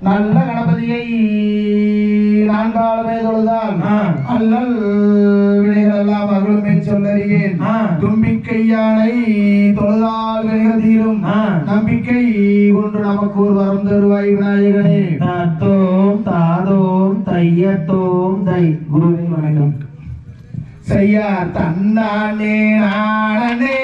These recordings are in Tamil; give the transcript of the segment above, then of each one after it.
நல்ல கணபதியை நான்காலுமே தொழுதால் ஆ. அல்லல் வினைகள் எல்லாம் அருளுமே சொல்லறியேன். தும்பிக்கை யானை தொழுதால் வினைகள் தீரும். நம்பிக்கை கொண்டு நமக்கு ஒரு வரம் தருவாய் விநாயகனே. தாத்தோம் தாதோம் தையத்தோம் தை. குருவே வணக்கம். செய்யார் தன்னானே நானே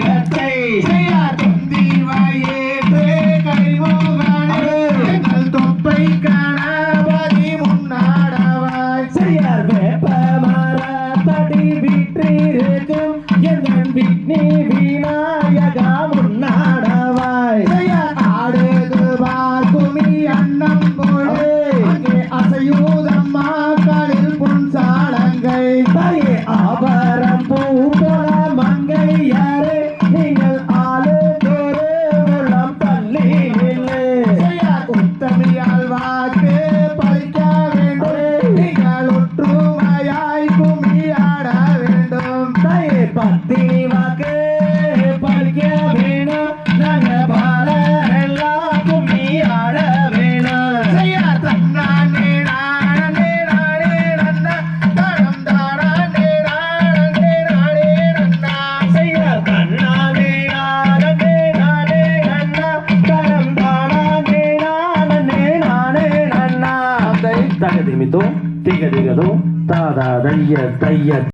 செய்யார் தொந்தி வாயேற்றே கைமோகனே எங்கள் தொப்பை கணபதி முன்னாடவாய். செய்யார் வேப்ப மரத்தடி வீற்றிருக்கும். எந்தன் விக்னி விநாயகா முன்னாடவாய். செய்யார் ஆடுது பார்க்குமி அன்னம் போலே. அங்கே அசையூதம்மா களில் பொன் சாலங்கை தாயே ஆபரம் Acredito. நன்னா தகதிமித்தோ திகதிகதோ தாதா தைய தைய